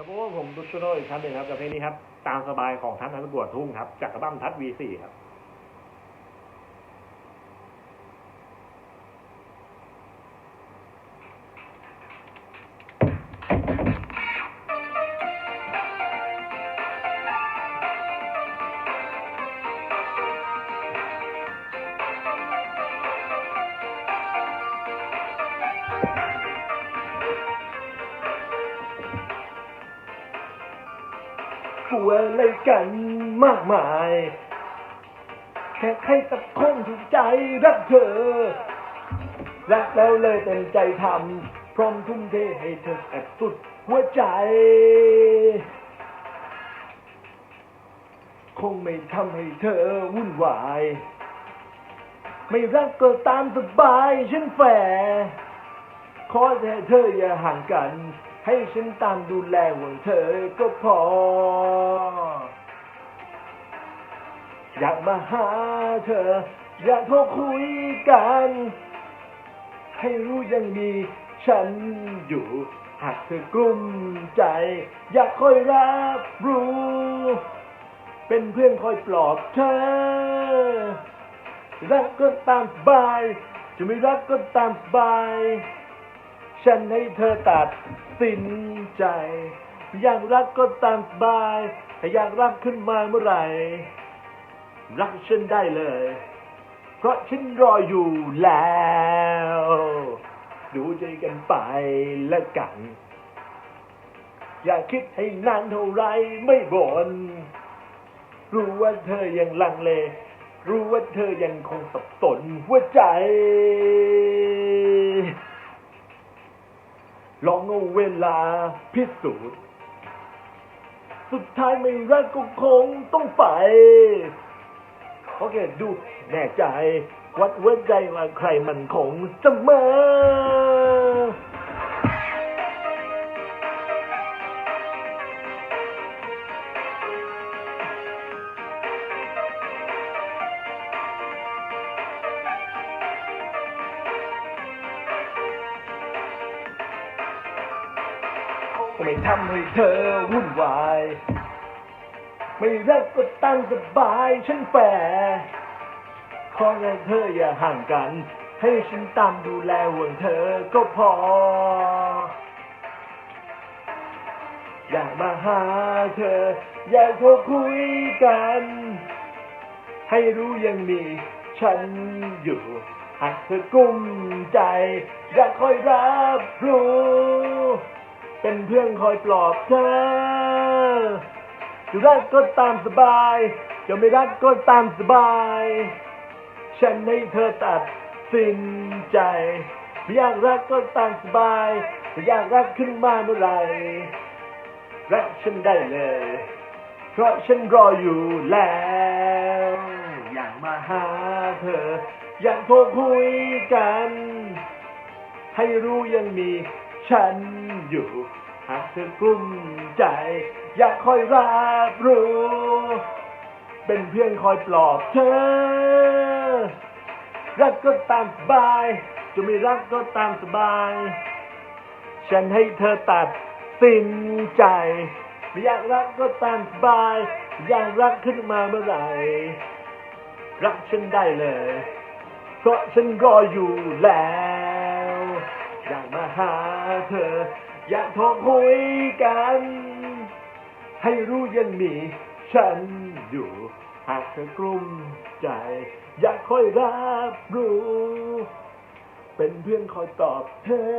ครับผมผมดุชโนอีกท่านหนึ่งครับกับเพลงนี้ครับ ตามสบายของท่านนักบวชทุ่งครับ จากกระบั้มทัศน์ V4 ครับ อะไรกันมากมาย แค่ใครสักคนถูกใจรักเธอ รักแล้วเลยเต็มใจทำพร้อมทุ่มเทให้เธอแอบสุดหัวใจ คงไม่ทำให้เธอวุ่นวาย ไม่รักก็ตามสบายฉันแฝขอแต่เธออย่าห่างกัน ให้ฉันตามดูแลห่วงเธอก็พอ อยากมาหาเธอ อยากโทรคุยกัน ให้รู้ยังมีฉันอยู่ หากเธอกลุ้มใจ อยากคอยรับรู้ เป็นเพื่อนคอยปลอบเธอ รักก็ตามสบาย จะไม่รักก็ตามสบาย ฉันให้เธอตัดสินใจ อยากรักก็ตามสบายอยากรักขึ้นมาเมื่อไหร่ รักฉันได้เลย เพราะฉันรออยู่แล้ว ดูใจกันไปแล้วกัน อย่าคิดให้นานเท่าไรไม่บ่นรู้ว่าเธอยังลังเล รู้ว่าเธอยังคงสับสนหัวใจ ลองเอาเวลาพิสูจน์ สุดท้ายไม่รักก็คงต้องไป โอเค ดูแน่ใจ วัดหัวใจว่าใครมันคงเสมอ ไม่ทำให้เธอวุ่นวาย ไม่รักก็ตั้งสบายฉันแฝขอให้เธออย่าห่างกัน ให้ฉันตามดูแลห่วงเธอก็พอ อยากมาหาเธอ อยากโทรคุยกัน ให้รู้ยังมีฉันอยู่หากเธอกุ้มใจ อยากคอยรับรู้ เป็นเพื่อนคอยปลอบเธอจะรักก็ตามสบาย จะไม่รักก็ตามสบาย ฉันให้เธอตัดสินใจไม่อยากรักก็ตามสบายไม่อยากรักขึ้นมาเมื่อไหร่รักฉันได้เลย เพราะฉันรออยู่แล้ว อยากมาหาเธอ อยากโทรคุยกัน ให้รู้ยังมี ฉันอยู่ หากเธอกลุ้มใจ อยากคอยรับรู้ เป็นเพื่อนคอยปลอบเธอ รักก็ตามสบาย จะไม่รักก็ตามสบาย ฉันให้เธอตัดสินใจ ไม่อยากรักก็ตามสบาย อยากรักขึ้นมาเมื่อไหร่ รักฉันได้เลย เพราะฉันรออยู่แล้ว หาเธอ อยากโทรคุยกัน ให้รู้ยังมีฉันอยู่หากเธอกลุ้มใจ อยากคอยรับรู้ เป็นเพื่อนคอยตอบเธอ